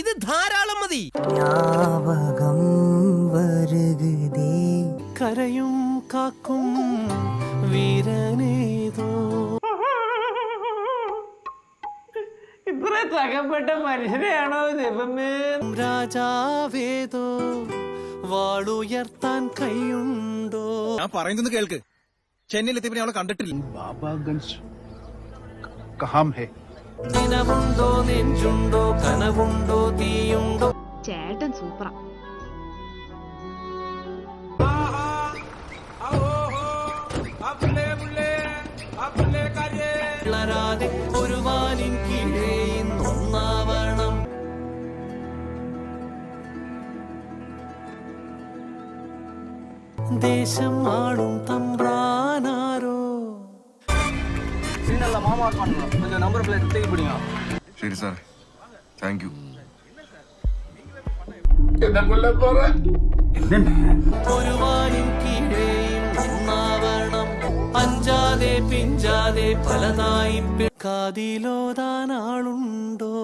ഇത് ധാരാളം മതി. കരയും കാക്കും വീരനേതോ. ഇത്ര തകപ്പെട്ട മനുഷ്യനെയാണോ ദൈവമേ? രാജാവേതോ വാളുയർത്താൻ കൈയുണ്ടോ? ഞാൻ പറയുന്നത് കേൾക്ക്. ചെന്നൈയിൽ എത്തിയപ്പോൾ അവളെ കണ്ടിട്ടില്ല. ബാബാഗഞ്ച് കഹാം ഹേ. ദിനമുണ്ടോ നിൻ നെഞ്ചുണ്ടോ കനവുണ്ടോ തീയുണ്ടോ? ചേട്ടൻ സൂപ്പറാ. വളരാതെ ഒരു വാലിൻ കീഴേ ഇന്നൊന്നാവണം ദേശം ആളും തമ്പ്രാനാരോ? ശരി സാർ താങ്ക് യു ഒരു വാലിൻ കീഴേ ഒന്നാവണം അഞ്ചാതെ പിഞ്ചാതെ പലതായി കാതിലോതാൻ ആളുണ്ടോ